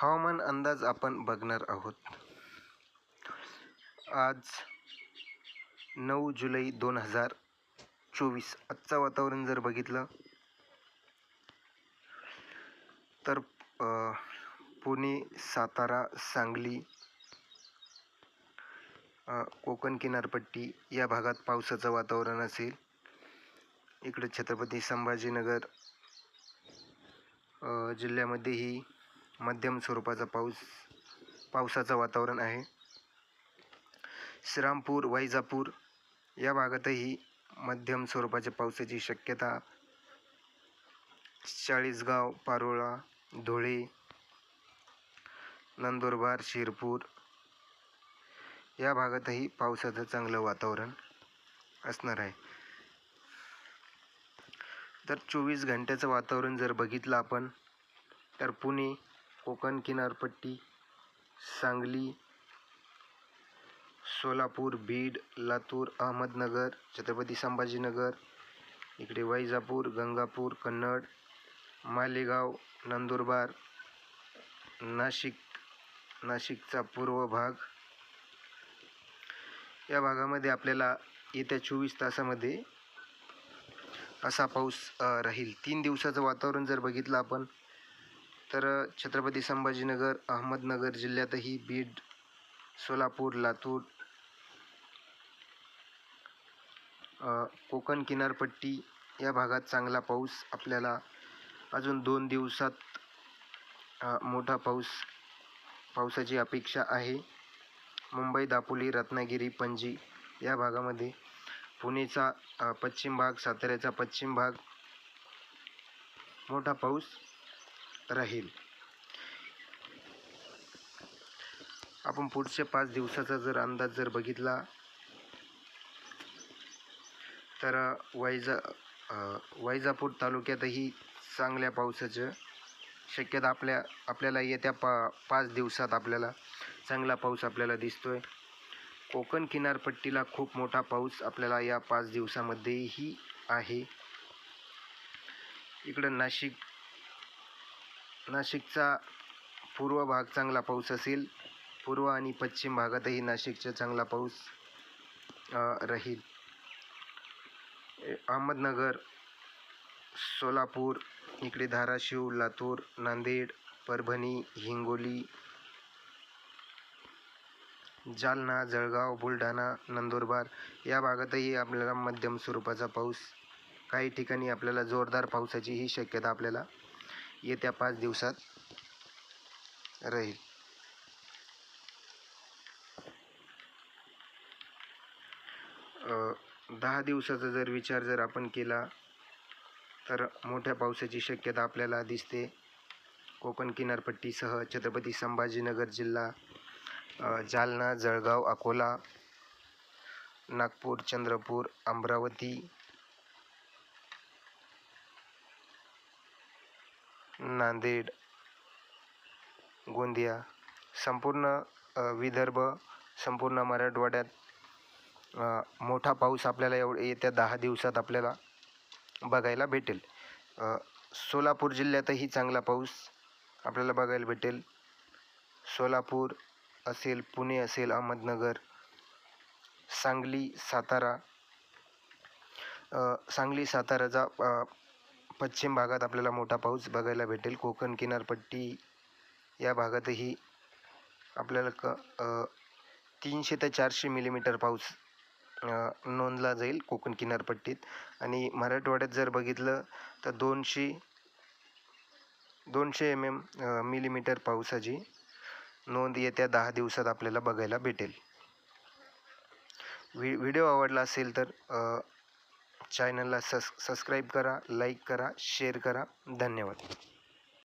हवामान अंदाज आपण बघणार आहोत. आज नऊ जुलै दोन हजार चोवीस. आजचं वातावरण जर बघितलं तर पुणे सातारा सांगली कोकण किनारपट्टी या भागात पावसाचं वातावरण असेल. इकडे छत्रपती संभाजीनगर जिल्ह्यामध्येही मध्यम स्वरूपाचा पाऊस पावसाचं वातावरण आहे. श्रीरामपूर वैजापूर या भागातही मध्यम स्वरूपाच्या पावसाची शक्यता. चाळीसगाव पारोळा धुळे नंदुरबार शिरपूर या भागातही पावसाचं चांगलं वातावरण असणार आहे. तर चोवीस घंट्याचं वातावरण जर बघितलं आपण तर पुणे कोकण किनारपट्टी सांगली सोलापूर बीड लातूर अहमदनगर छत्रपती संभाजीनगर इकडे वैजापूर गंगापूर कन्नड मालेगाव नंदुरबार नाशिक नाशिकचा पूर्व भाग. या भागामध्ये आपल्याला येत्या चोवीस तासामध्ये असा पाऊस राहील. तीन दिवसाचं वातावरण जर बघितलं आपण तर छत्रपती संभाजीनगर अहमदनगर जिल्ह्यातही बीड सोलापूर लातूर कोकण किनारपट्टी या भागात चांगला पाऊस आपल्याला अजून दोन दिवसात मोठा पाऊस पावसाची अपेक्षा आहे. मुंबई दापोली रत्नागिरी पणजी या भागामध्ये पुणेचा पश्चिम भाग साताऱ्याचा पश्चिम भाग मोठा पाऊस राहील. आपण पुढच्या पाच दिवसाचा जर अंदाज जर बघितला तर वैजा वैजापूर तालुक्यातही चांगल्या पावसाचं शक्यता आपल्या आपल्याला येत्या पा पाच दिवसात आपल्याला चांगला पाऊस आपल्याला दिसतोय. कोकण किनारपट्टीला खूप मोठा पाऊस आपल्याला या पाच दिवसामध्येही आहे. इकडं नाशिक नाशिकचा पूर्व भाग चांगला पाऊस असेल. पूर्व आणि पश्चिम भागातही नाशिकचा चांगला पाऊस राहील. ए, अहमदनगर सोलापूर इकडे धाराशिव लातूर नांदेड परभणी हिंगोली जालना जळगाव बुलढाणा नंदुरबार या भागातही आपल्याला मध्यम स्वरूपाचा पाऊस काही ठिकाणी आपल्याला जोरदार पावसाचीही शक्यता आपल्याला येत्या पाच दिवसात राहील. दहा दिवसाचा जर विचार जर आपण केला तर मोठ्या पावसाची शक्यता आपल्याला दिसते. कोकण किनारपट्टीसह छत्रपती संभाजीनगर जिल्हा जालना जळगाव अकोला नागपूर चंद्रपूर अमरावती नांदेड गोंदिया संपूर्ण विदर्भ संपूर्ण मराठवाड्यात मोठा पाऊस आपल्याला एव येत्या दहा दिवसात आपल्याला बघायला भेटेल. सोलापूर जिल्ह्यातही चांगला पाऊस आपल्याला बघायला भेटेल. सोलापूर असेल पुणे असेल अहमदनगर सांगली सातारा सांगली साताराचा पश्चिम भागात आपल्याला मोठा पाऊस बघायला भेटेल. कोकण किनारपट्टी या भागातही आपल्याला क तीनशे ते चारशे मिलीमीटर पाऊस नोंदला जाईल कोकण किनारपट्टीत. आणि मराठवाड्यात जर बघितलं तर दोनशे दोनशे एम एम मिलीमीटर पावसाची नोंद येत्या दहा दिवसात आपल्याला बघायला भेटेल. व्हि व्हिडिओ आवडला असेल तर चॅनलला सस सबस्क्राईब करा लाईक करा शेअर करा. धन्यवाद.